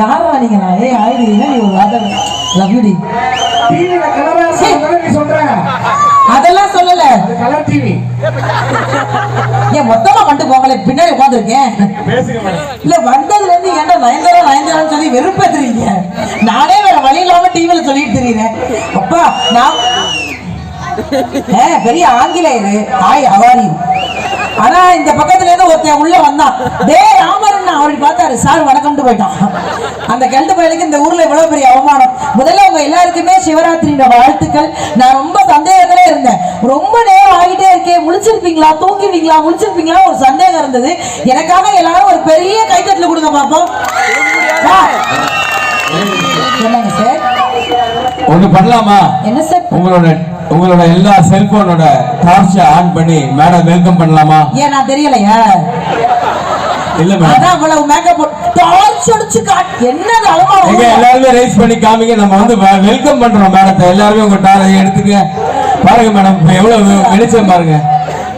யாரா நீங்க நான் ஏ ஆயிடுறீங்க நீ ஒரு வார்த்தை லவ் யூ டி டிவில கலரா இருக்கிறத நீ சொல்ற. அதெல்லாம் சொல்லல. கலர் டிவி ஏன் மொத்தமா மட்டும் போங்களே பின்னாடி உட்காந்துருக்கேன் இல்ல வந்ததுல இருந்து ஏன்டா நயன்தாரா நயன்தாரான்னு சொல்லி வெறுப்பேத்துறீங்க நானே வேற வழி இல்லாம டிவில சொல்லிட்டு தெரியுறேன். அப்பா நான் பெரிய ஆங்கிலேயரு. ஆய் அவாரி ஆனா இந்த பக்கத்துல இருந்து ஒருத்தன் உள்ள வந்தான். டே ராமரண்ணா அப்படி பார்த்தாரு. சார் வணக்கம்ட்டு போயிட்டான். அந்த கெல்டு பயலுக்கு இந்த ஊர்ல இவ்வளவு பெரிய அவமானம். முதல்ல உங்க எல்லாருக்குமே சிவராத்திரியோட வாழ்த்துக்கள். நான் ரொம்ப சந்தேகத்திலே இருந்தேன். ரொம்ப நேரம் ஆகிட்டே இருக்கேன் முழிச்சிருப்பீங்களா? தூங்குவீங்களா முழிச்சிருப்பீங்களா? ஒரு சந்தேகம் இருந்தது. எனக்காக எல்லாரும் ஒரு பெரிய கைத்தட்டல் கொடுங்க பாப்போம். வா. என்னங்க சார். ஒண்ணு பண்ணலாமா? என்ன சார்? உங்களோட உங்களோட எல்லா செல்போனோட டார்ச்சை ஆன் பண்ணி மேடம் வெல்கம் பண்ணலாமா? ஏன் நான் தெரியலையா. இல்ல மேடம் அதான் அவ்வளவு மேக்கப் டார்ச் அடிச்சு காட் என்னது எங்க அவமானம் எல்லாருமே ரைஸ் பண்ணி காமிங்க நம்ம வந்து வெல்கம் பண்றோம் மேடத்தை எல்லாருமே உங்க டாரை எடுத்துக்க. பாருங்க மேடம் எவ்வளவு வெளிச்சம் பாருங்க.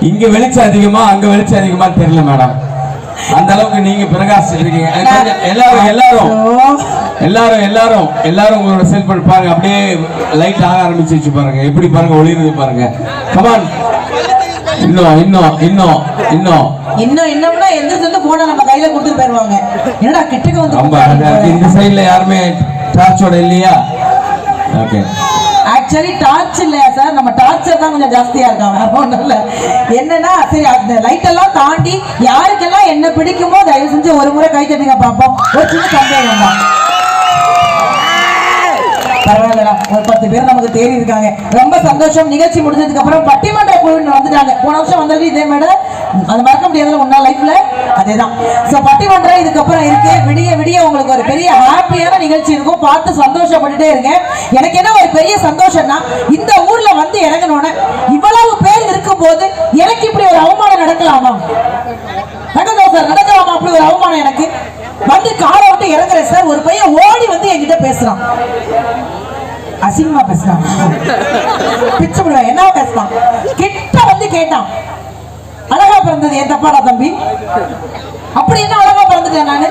இங்க வெளிச்சம் அதிகமா அங்க வெளிச்சம் அதிகமா தெரியல மேடம் அந்த அளவுக்கு நீங்க பிரகாசிச்சிருக்கீங்க கொஞ்சம் எல்லாரும் எல்லாரும். எல்லாரும் எல்லாரும் எல்லாரும் உங்களோட செல்போன் பாருங்க. அப்படியே லைட் ஆக ஆரம்பிச்சிருச்சு பாருங்க. எப்படி பாருங்க? ஒளிருது பாருங்க. கமான் இன்னும் இன்னும் இன்னும் இன்னும். இன்னும் இன்னும்னா எந்திரிச்சு வந்து போன நம்ம கையில கொடுத்துட்டு போயிருவாங்க. என்னடா கிட்டக்க வந்து ரொம்ப. இந்த சைடுல யாருமே டார்ச்சோட இல்லையா? ஓகே ஆக்சுவலி டார்ச் இல்லையா சார் நம்ம டார்ச்சர் தான் கொஞ்சம் ஜாஸ்தியா இருக்காங்க ஒண்ணும் இல்ல. என்னன்னா சரி அந்த லைட் எல்லாம் தாண்டி யாருக்கெல்லாம் என்ன பிடிக்குமோ தயவு செஞ்சு ஒரு முறை கை தட்டுங்க பாப்போம். ஒரு சின்ன சந்தேகம் தான். பரவாயில்லடா. ஒரு பத்து பேர் நமக்கு தேடி இருக்காங்க. ரொம்ப சந்தோஷம். நிகழ்ச்சி முடிஞ்சதுக்கு அப்புறம் பட்டிமன்ற குழு வந்துட்டாங்க. போன வருஷம் வந்தது இதே மேடம். அது மறக்க முடியாதுல ஒன்னா லைஃப்ல அதேதான். சோ பட்டிமன்றம் இதுக்கப்புறம் இருக்கு. விடிய விடிய உங்களுக்கு ஒரு பெரிய ஹாப்பியான நிகழ்ச்சி இருக்கும். பார்த்து சந்தோஷப்பட்டுட்டே இருங்க. எனக்கு என்ன ஒரு பெரிய சந்தோஷம்னா இந்த ஊர்ல வந்து இறங்கணும்னு இவ்வளவு பேர் இருக்கும்போது எனக்கு இப்படி ஒரு அவமானம் நடக்கலாமா? நடக்குதா சார் நடக்கலாமா? அப்படி ஒரு அவமானம் எனக்கு. வந்து காரை விட்டு இறங்குறேன் சார். ஒரு பையன் ஓடி வந்து என்கிட்ட பேசுறான். அசிங்கமா பேசுறான் பிச்சு விடுவேன் என்ன பேசுறான் கிட்ட வந்து கேட்டான். அழகா பிறந்தது என் தப்பாடா தம்பி? அப்படி என்ன அழகா பிறந்துட்டேன் நானு?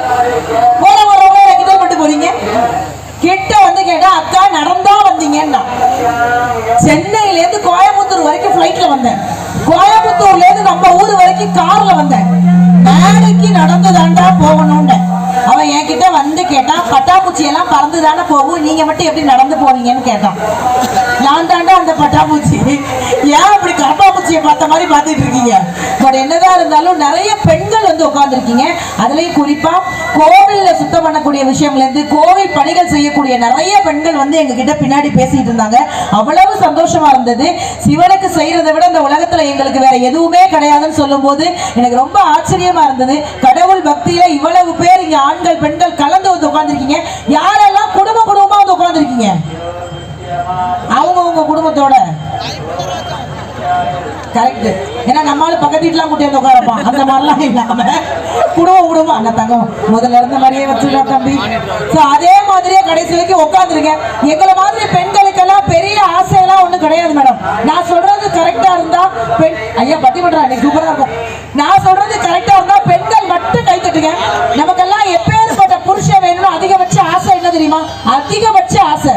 போற வரவங்க கிட்ட மட்டும் போறீங்க. கிட்ட வந்து கேட்டா அக்கா நடந்தா வந்தீங்கன்னா சென்னையில இருந்து கோயம்புத்தூர் வரைக்கும் ஃப்ளைட்ல வந்தேன். கோயம்புத்தூர்ல இருந்து நம்ம ஊர் வரைக்கும் கார்ல வந்தேன். மேடைக்கு நடந்து தாண்டா போகணும்னு. அவன் என்கிட்ட வந்து கேட்டான் பட்டாம்பூச்சி எல்லாம் பறந்து தானே போகும்? நீங்க மட்டும் எப்படி நடந்து போவீங்கன்னு கேட்டான் நான் தாண்டா அந்த பட்டாம்பூச்சி. ஏன் அப்படி கரப்பாம்பூச்சியை பார்த்த மாதிரி பார்த்துட்டு இருக்கீங்க? பட் என்னதான் இருந்தாலும் நிறைய பெண்கள் வந்து உட்கார்ந்துருக்கீங்க. அதுலயும் குறிப்பா கோவில்ல சுத்தம் பண்ணக்கூடிய விஷயம்ல இருந்து கோவில் பணிகள் செய்யக்கூடிய நிறைய பெண்கள் வந்து எங்க கிட்ட பின்னாடி பேசிட்டு இருந்தாங்க. அவ்வளவு சந்தோஷமா இருந்தது. சிவனுக்கு செய்யறதை விட இந்த உலகத்துல எங்களுக்கு வேற எதுவுமே கிடையாதுன்னு சொல்லும்போது எனக்கு ரொம்ப ஆச்சரியமா இருந்தது. கடவுள் பக்தியில இவ்வளவு பேர் இங்க ஆண்கள் பெண்கள் கலந்து வந்து உட்காந்துருக்கீங்க யாரெல்லாம் குடும்ப குடும்பமா வந்து உட்கார்ந்துருக்கீங்க அவங்க உங்க குடும்பத்தோட கரெக்ட் ஏன்னா நம்மளால பக்கத்து வீட்டுலாம் கூட்டி வந்து உட்காரப்பான் அந்த மாதிரிலாம் இல்லாம குடும்பம் குடும்பம். அந்த தங்கம் முதல்ல இருந்த மாதிரியே வச்சுருக்கா தம்பி. ஸோ அதே மாதிரியே கடைசி வரைக்கும் உட்காந்துருக்கேன் எங்களை மாதிரி பெண்களுக்கெல்லாம் பெரிய ஆசையெல்லாம் ஒன்றும் கிடையாது மேடம் நான் சொல்றது கரெக்டா இருந்தா பெண் ஐயா பத்தி பண்றா நீ சூப்பரா இருக்கும். நான் சொல்றது கரெக்டா இருந்தா பெண்கள் மட்டும் கை தட்டுங்க. நமக்கெல்லாம் எப்பேற்பட்ட புருஷன் வேணும்னு அதிகபட்ச ஆசை என்ன தெரியுமா? அதிகபட்ச ஆசை.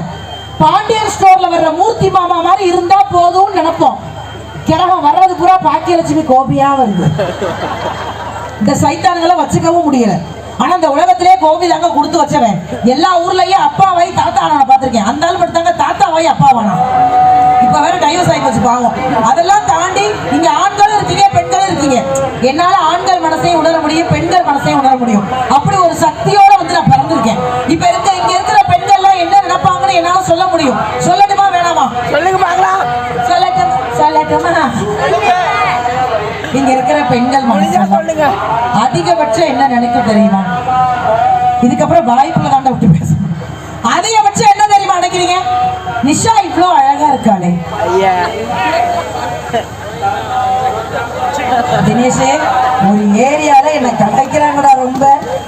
பாண்டியன் ஸ்டோர்ல வர்ற மூர்த்தி மாமா மாதிரி இருந்தா போதும்னு நினைப்போம். கிரகம் வர்றது பூரா பாக்கியலட்சுமி கோபியா வருது. இந்த சைத்தான்களை வச்சுக்கவும் முடியல. ஆனா இந்த உலகத்திலே கோபி தாங்க கொடுத்து வச்சவன். எல்லா ஊர்லயும் அப்பாவை தாத்தா நான் பார்த்திருக்கேன். அந்த ஆள் மட்டும் தாங்க தாத்தாவாய் அப்பாவானா? இப்ப வேற டைவர்ஸ் ஆகி வச்சு பாவம். அதெல்லாம் தாண்டி இங்க ஆண்களும் இருக்கீங்க பெண்களும் இருக்கீங்க. என்னால ஆண்கள் மனசையும் உணர முடியும் பெண்கள் மனசையும் உணர முடியும். அப்படி ஒரு சக்தியோட வந்து நான் பிறந்திருக்கேன். இப்ப இருக்க இங்க இருக்கிற பெண்கள்லாம் என்ன நினைப்பாங்கன்னு என்னால சொல்ல முடியும். சொல்ல சொல்லட்டுமா இங்க இருக்கிற பெண்கள் சொல்லுங்க. அதிகபட்சம் என்ன நினைக்கும் தெரியுமா? இதுக்கப்புறம் வாய்ப்புல தாண்ட விட்டு பேசணும் அதிகபட்சம் என்ன தெரியுமா நினைக்கிறீங்க? நிஷா இவ்வளோ அழகா இருக்காளே. தினேஷே ஒரு ஏரியால என்ன கடக்கிறாங்கடா ரொம்ப.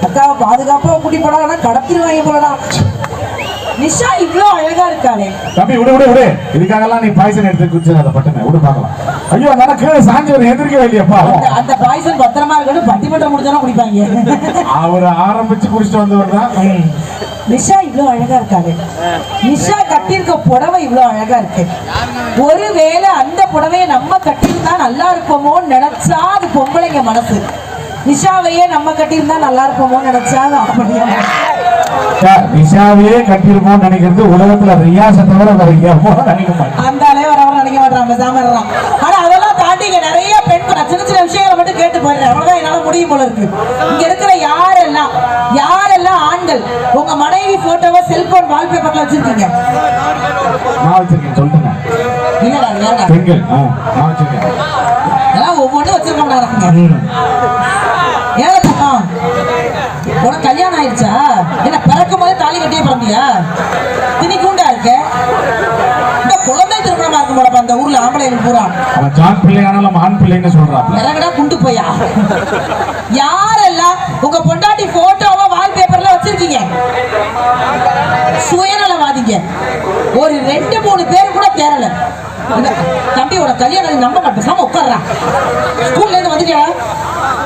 அக்காவை பாதுகாப்பா கூட்டி போனா கடத்திடுவாங்க போலடா. நிஷா இவ்ளோ அழகா இருக்காளே தம்பி விடு விடு விடு. இதுக்காகலாம் நீ பாய்சன் எடுத்து குடிச்சிடாத பட்டுன. விடு பார்க்கலாம். ஐயோ அந்த கீழே சாஞ்சி ஒரு எதிர்க்கவே இல்லையாப்பா அந்த- பாய்சன் பத்திரமா இருக்கணும் பட்டிமன்றம் முடிச்சாலும் குடிப்பாங்க. அவர் ஆரம்பிச்சு குடிச்சிட்டு வந்தவர் தான். நிஷா இவ்ளோ அழகா இருக்காளே நிஷா கட்டியிருக்க புடவை இவ்ளோ அழகா இருக்கு. ஒருவேளை அந்த புடவையை நம்ம கட்டியிருந்தா நல்லா இருப்போமோன்னு நினைச்சா அது பொம்பளைங்க மனசு. நிஷாவையே நம்ம கட்டியிருந்தா நல்லா இருப்போமோன்னு நினைச்சா? நிஷாவையே கட்டிருப்போம்னு நினைக்கிறது உலகத்துல ரியாசை தவிர வேற நினைக்க மாட்டேன். அந்த அளவு வரவர நினைக்க மாட்டான் பேசாம இருறான் ஆனா அதெல்லாம் தாண்டி இங்க நிறைய பெண் சின்ன சின்ன விஷயங்களை மட்டும் கேட்டு போயிடுறேன். அவ்வளவுதான் என்னால முடியும் போல இருக்கு. இங்க இருக்கிற யாரெல்லாம் யாரெல்லாம் ஆண்கள் உங்க மனைவி போட்டோவை செல்போன் வால்பேப்பர்ல வச்சிருக்கீங்க? நான் வச்சிருக்கேன் சொல்லுங்க. இல்லடா பெண்கள் நான் வச்சிருக்கேன். ஒவ்வொன்றும் வச்சிருக்க மாட்டாங்க. ம். ஏன் தப்பா உனக்கு கல்யாணம் ஆயிடுச்சா? என்ன பிறக்கும் போதே தாலி கட்டியே பிறந்தியா? திணிக்கூண்டா இருக்க? இந்த குழந்தை திருமணமா இருக்கும் போலப்பா அந்த ஊர்ல ஆம்பளைகள் பூரா. அவன் ஜான் பிள்ளை ஆனாலும் ஆண் பிள்ளைன்னு சொல்றாப்ல. இறங்கடா குண்டு போயா? யாரெல்லாம் உங்க பொண்டாட்டி போட்டோவை வால்பேப்பர்ல வச்சிருக்கீங்க? சுயநலவாதிங்க. ஒரு ரெண்டு மூணு பேர் கூட தேரல. இந்த தம்பி உனக்கு கல்யாணம் நம்ப மாட்டேன் பேசாம உட்கார்றான் ஸ்கூல்ல இருந்து வந்துட்டியா?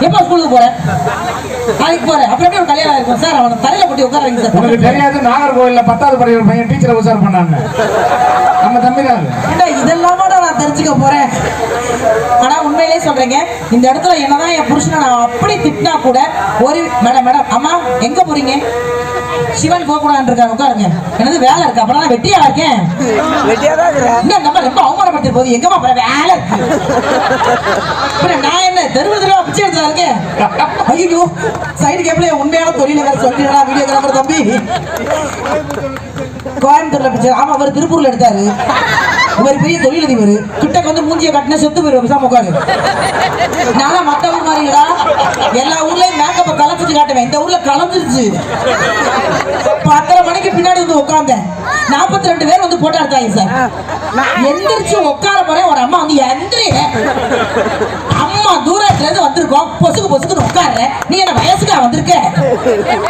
எப்போ ஸ்கூலுக்கு போற? நாளைக்கு போறேன். அப்புறம் எப்படி கல்யாணம் இருக்கும் சார் அவனை தரையில போட்டு உட்கார வைங்க உனக்கு சார் தெரியாது நாகர்கோவில்ல பத்தாவது படிக்கிற பையன் டீச்சரை உசார் பண்ணான்னு. நம்ம தம்பி தான் இதெல்லாமா நான் தெரிஞ்சுக்க போறேன்? ஆனா உண்மையிலே சொல்றேங்க. இந்த இடத்துல என்னதான் என் புருஷனை நான் அப்படி திட்டினா கூட ஒரு மேடம் மேடம் அம்மா எங்க போறீங்க? சிவன் கோகுலான் இருக்காரு உட்காருங்க. எனது வேலை இருக்கு. அப்புறம் வெட்டியா இருக்கேன். என்ன இந்த மாதிரி ரொம்ப அவமானப்படுத்தி போகுது. எங்கம்மா அப்புறம் வேலை இருக்கு. அப்புறம் நான் என்ன தெருவு தெருவா பிச்சை எடுத்தா இருக்கேன்? ஐயோ சைடு கேப்ல உண்மையான தொழில வேற சொல்லிடுறா வீடியோ கிராமர் தம்பி. கோயம்புத்தூர்ல பிச்சை. ஆமா அவர் திருப்பூர்ல எடுத்தாரு. இவர் பெரிய தொழிலதிபர். கிட்டக்கு வந்து மூஞ்சிய கட்டின செத்து போயிருவோம் பேசாம உட்காரு. நான் மத்த ஊர் மாதிரிடா. எல்லா ஊர்லயும் மேக்கப்பை கலந்துட்டு காட்டுவேன். இந்த ஊர்ல கலந்துருச்சு. பத்தரை மணிக்கு பின்னாடி வந்து உட்காந்தேன் நாற்பத்தி ரெண்டு பேர் வந்து போட்டோ எடுத்தாங்க சார் எந்திரிச்சு உட்கார போறேன் ஒரு அம்மா வந்து எந்திரி. அம்மா தூரத்துல இருந்து வந்திருக்கோம். பொசுக்கு பொசுக்குன்னு உட்கார்ற. நீ என்ன வயசுக்கா வந்திருக்க?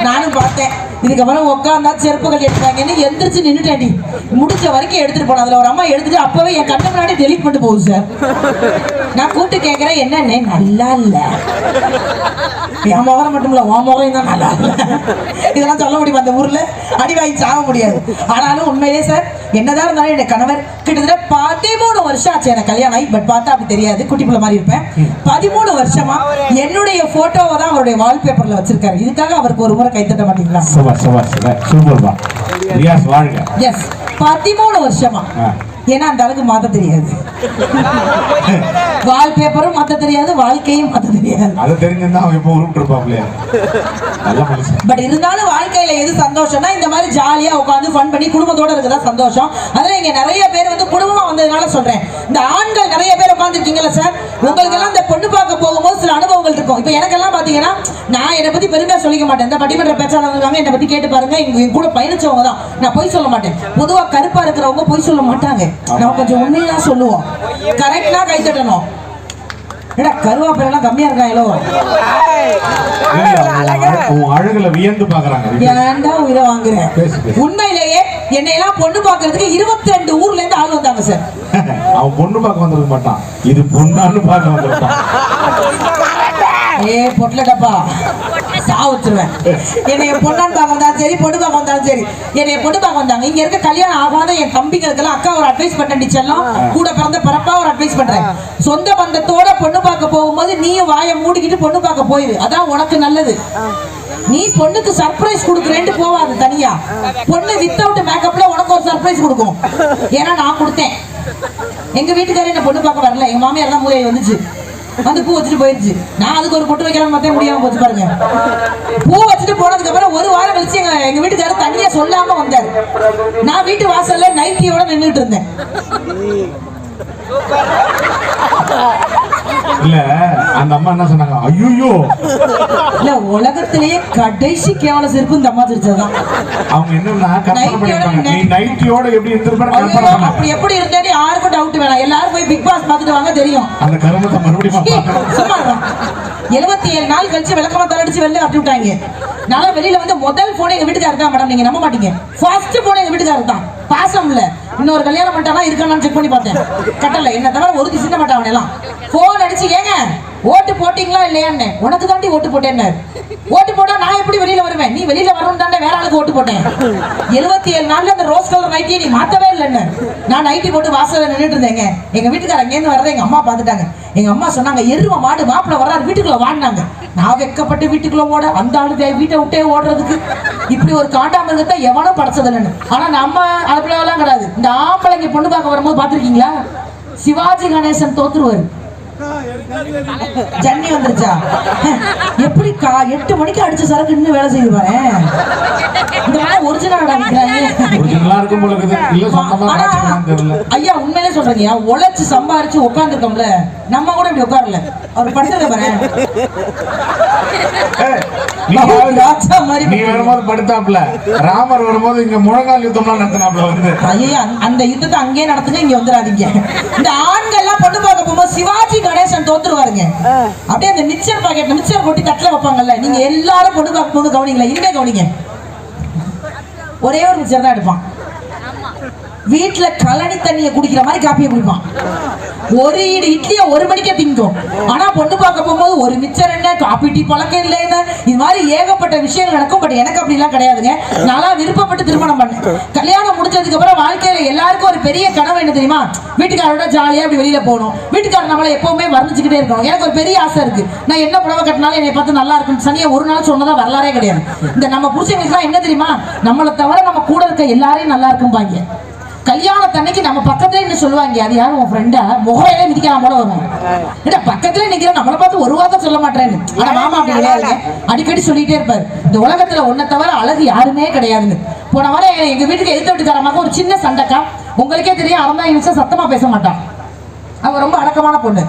நானும் பார்த்தேன். இதுக்கப்புறம் உட்காந்தா செருப்புகள் எடுத்தாங்கன்னு எந்திரிச்சு நின்னுட்டேன்டி. முடிஞ்ச வரைக்கும் எடுத்துட்டு போனேன் அதுல ஒரு அம்மா எடுத்துட்டு அப்பவே என் கண்ணு முன்னாடி டெலிட் பண்ணிட்டு போகுது சார் நான் கூப்பிட்டு கேட்கிறேன் என்னன்னு நல்லா இல்ல. என் முகரம் மட்டும் இல்ல உன் முகம் தான் நல்லா இல்ல. இதெல்லாம் சொல்ல முடியுமா அந்த ஊர்ல? அடி வாங்கி சாக முடியாது. ஆனாலும் உண்மையிலே சார் என்னதான் இருந்தாலும் என் கணவர் கிட்டத்தட்ட பதிமூணு வருஷம் ஆச்சு எனக்கு கல்யாணம் ஆகி பட் பார்த்தா அப்படி தெரியாது. குட்டி பிள்ளை மாதிரி இருப்பேன். பதிமூணு வருஷமா என்னுடைய போட்டோவை தான் அவருடைய வால்பேப்பர்ல வச்சிருக்காரு. இதுக்காக அவருக்கு ஒரு முறை கைத்தட்ட மாட்டீங்களா? தான் ரியாஸ் வாழ்க. எஸ் பதிமூணு வருஷமா. ஏன்னா அந்த அளவுக்கு மாத்த தெரியாது. வால்பேப்பரும் மாத்த தெரியாது வாழ்க்கையும் மாத்த தெரியாது. அது தெரிஞ்சிருந்தா அவன் எப்போ உருப்பிட்டு இருப்பாப்லையா? நல்ல மனுஷன். பட் இருந்தாலும் வாழ்க்கையில எது சந்தோஷம்னா இந்த மாதிரி ஜாலியா உட்காந்து ஃபன் பண்ணி குடும்பத்தோட இருக்கதா சந்தோஷம். அதுல இங்க நிறைய பேர் வந்து குடும்பமா வந்ததுனால சொல்றேன். இந்த ஆண்கள் நிறைய பேர் உட்காந்துருக்கீங்கல்ல சார் உங்களுக்கு எல்லாம் இந்த பொண்ணு பார்க்க போகும்போது சில அனுபவங்கள் இருக்கும். இப்போ எனக்கெல்லாம் பாத்தீங்கன்னா நான் என்னை பத்தி பெருமையா சொல்லிக்க மாட்டேன். இந்த பட்டிமன்ற பேச்சாளர் இருக்காங்க என்னை பத்தி கேட்டு பாருங்க. இங்க என் கூட பயணிச்சவங்க தான். நான் பொய் சொல்ல மாட்டேன். பொதுவா கருப்பா இருக்கிறவங்க பொய் சொல்ல மாட்டாங்க. நம்ம கொஞ்சம் உண்மையா சொல்லுவோம். கரெக்டா கை தட்டணும். ஏடா கருவாப்பையெல்லாம் கம்மியா இருக்காங்களோ? உன் அழ- உன் அழகுல வியந்து பாக்குறாங்க ஏன்டா உயிரை வாங்குறேன். உண்மையிலேயே என்னை எல்லாம் பொண்ணு பார்க்கிறதுக்கு இருபத்தி ரெண்டு ஊர்ல இருந்து ஆள் வந்தாங்க சார். அவன் பொண்ணு பார்க்க வந்திருக்க மாட்டான். இது பொண்ணான்னு பார்க்க வந்திருக்கான். ஏ பொட்டலடப்பா. சா வச்சிருவேன். என்னைய பொண்ணான்னு பார்க்க வந்தாலும் சரி பார்க்க வந்தாலும் சரி என்னைய பார்க்க வந்தாங்க. இங்க இருக்க கல்யாணம் ஆகாத என் தம்பிகளுக்கெல்லாம் அக்கா ஒரு அட்வைஸ் பண்ணி செல்லம். கூட பிறந்த பரப்பா ஒரு அட்வைஸ் பண்றேன். சொந்த பந்தத்தோட பொண்ணு பார்க்க போகும்போது நீயும் வாயை மூடிக்கிட்டு பொண்ணு பார்க்க போயிரு. அதான் உனக்கு நல்லது. நீ பொண்ணுக்கு சர்ப்ரைஸ் கொடுக்குறேன்ட்டு போவாது தனியா. பொண்ணு வித்தவுட் மேக்கப்ல உனக்கு ஒரு சர்ப்ரைஸ் கொடுக்கும். ஏன்னா நான் கொடுத்தேன். எங்க வீட்டுக்காரர் என்ன பொண்ணு பார்க்க வரல. எங்க மாமியார் தான் மூலையை வந்துச்சு. அந்த பூ வச்சுட்டு போயிருச்சு. நான் அதுக்கு ஒரு பொட்டு வைக்கலாம் பார்த்தே முடியாம போச்சு பாருங்க. பூ வச்சுட்டு போனதுக்கு அப்புறம் ஒரு வாரம் கழிச்சு எங்க எங்க வீட்டுக்காரர் தண்ணிய சொல்லாம வந்தார். நான் வீட்டு வாசல்ல நைட்டியோட நின்றுட்டு இருந்தேன். இல்ல அந்த அம்மா என்ன சொன்னாங்க? ஐயோ இல்ல உலகத்திலேயே கடைசி கேவல செருப்பு இந்த அம்மா திருச்சதுதான். அவங்க என்னன்னா கற்பனை நீ நைட்டியோட எப்படி இருந்திருப்பாரு கற்பனை அப்படி எப்படி இருந்தேன்னு யாருக்கும் டவுட் வேணாம். எல்லாரும் போய் பிக் பாஸ் பார்த்துட்டு வாங்க தெரியும். அந்த கருமத்தை மறுபடியும் சும்மா. எழுபத்தி ஏழு நாள் கழிச்சு விளக்கமா தலடிச்சு வெளில அப்படி விட்டாங்க. நான் வெளியில வந்து முதல் போன் எங்க வீட்டுக்காரர் தான் மேடம் நீங்க நம்ப மாட்டீங்க. ஃபர்ஸ்ட் போன் எங்க வீட்டுக்காரர் தான். பாசம் இல்ல. இன்னொரு கல்யாணம் பண்ணிட்டானா இருக்கானான்னு செக் பண்ணி பார்த்தேன். கட்டல. என்ன தவிர ஒரு சின்ன மாட்டான் அவனெல்லாம். போன் அடிச்சு ஏங்க? ஓட்டு போட்டீங்களா இல்லையான்னு உனக்கு தாண்டி ஓட்டு போட்டேன்னு ஓட்டு போட்டா நான் எப்படி வெளியில வருவேன்? நீ வெளியில வரணும் தானே வேற ஆளுக்கு ஓட்டு போட்டேன். எழுபத்தி ஏழு நாள்ல அந்த ரோஸ் கலர் நைட்டியை நீ மாத்தவே இல்லைன்னு. நான் நைட்டி போட்டு வாசல நின்றுட்டு இருந்தேங்க. எங்க வீட்டுக்காரங்க அங்கேருந்து வரதை எங்க அம்மா பார்த்துட்டாங்க. எங்க அம்மா சொன்னாங்க எருவ மாடு மாப்பிள்ள வர்றாரு வீட்டுக்குள்ள வாடினாங்க நான் வெக்கப்பட்டு வீட்டுக்குள்ள ஓட அந்த ஆளு வீட்டை விட்டே ஓடுறதுக்கு. இப்படி ஒரு காண்டாமிருகத்தை எவனும் படைச்சது இல்லைன்னு. ஆனா நம்ம அதுக்குள்ளலாம் கிடையாது. இந்த ஆம்பளைங்க பொண்ணு பார்க்க வரும்போது பார்த்துருக்கீங்களா? சிவாஜி கணேசன் தோத்துருவாரு. ஜன்னி வந்துருச்சா? எப்படி கா எட்டு மணிக்கு அடிச்ச சரக்கு இன்னும் வேலை செய்து பாரு. இந்த மாதிரி ஒரிஜினல் இருக்கும் போல இருக்குது. ஐயா உண்மையிலே சொல்றீங்க உழைச்சு சம்பாரிச்சு உட்காந்துருக்கோம்ல நம்ம கூட இப்படி உட்காரல. அவர் படுத்துருக்க பாரு. நீ அவர் ராஜா மாதிரி நீ வரும்போது படுத்தாப்ல ராமர் வரும்போது இங்க முழங்கால் யுத்தம்லாம் நடத்தினாப்ல வந்து. ஐயா அந்த யுத்தத்தை அங்கேயே நடத்துங்க இங்க வந்துடாதீங்க. இந்த ஆண்கள் எல்லாம் பொண்ணு பார்க்க போகும்போது சிவாஜி கணேசன் தோத்துருவாருங்க. அப்படியே அந்த மிச்சர் பாக்கெட்ல மிச்சர் கொட்டி தட்டுல வைப்பாங்கல்ல. நீங்க எல்லாரும் பொண்ணு பார்க்க போது கவனிங்களா இனிமே கவனிங்க. ஒரே ஒரு மிச்சர் தான் எடுப்பான். வீட்டுல கழனி தண்ணியை குடிக்கிற மாதிரி காப்பியை குடிப்பான். ஒரு ஈடு இட்லியை ஒரு மணிக்கே திங்கும் ஆனா பொண்ணு பார்க்க போகும்போது ஒரு மிச்சர் என்ன காப்பி டீ பழக்கம் இல்லைன்னு இது மாதிரி ஏகப்பட்ட விஷயங்கள் நடக்கும். பட் எனக்கு அப்படிலாம் கிடையாதுங்க. நல்லா விருப்பப்பட்டு திருமணம் பண்ணேன். கல்யாணம் முடிச்சதுக்கு அப்புறம் வாழ்க்கையில எல்லாருக்கும் ஒரு பெரிய கனவு என்ன தெரியுமா? வீட்டுக்காரோட ஜாலியா அப்படி வெளியில போகணும் வீட்டுக்காரர் நம்மளை எப்பவுமே வர்ணிச்சுக்கிட்டே இருக்கணும். எனக்கு ஒரு பெரிய ஆசை இருக்கு. நான் என்ன புடவை கட்டினாலும் என்னை பார்த்து நல்லா இருக்கும். சனியை ஒரு நாள் சொன்னதா வரலாறே கிடையாது. இந்த நம்ம புருஷங்களுக்கு என்ன தெரியுமா? நம்மளை தவிர நம்ம கூட இருக்க எல்லாரையும் நல்லா இருக்கும்பாங்க. கல்யாணத்தன்னைக்கு நம்ம பக்கத்துல என்ன சொல்லுவாங்க அது யாரும் உன் ஃப்ரெண்டா முகையிலே மிதிக்கலாம் போல வரும் இல்ல பக்கத்துல நிக்கிற நம்மளை பார்த்து ஒரு வார்த்தை சொல்ல மாட்டேன்னு. ஆனா மாமா அப்படி கிடையாது அடிக்கடி சொல்லிட்டே இருப்பாரு. இந்த உலகத்துல ஒன்ன தவிர அழகு யாருமே கிடையாதுன்னு. போன வாரம் எங்க- வீட்டுக்கு எதிர்த்து வீட்டுக்காரமாக ஒரு சின்ன சண்டைக்கா உங்களுக்கே தெரியும் அறந்தா நிமிஷம் சத்தமா பேச மாட்டான். அவ ரொம்ப அடக்கமான பொண்ணு.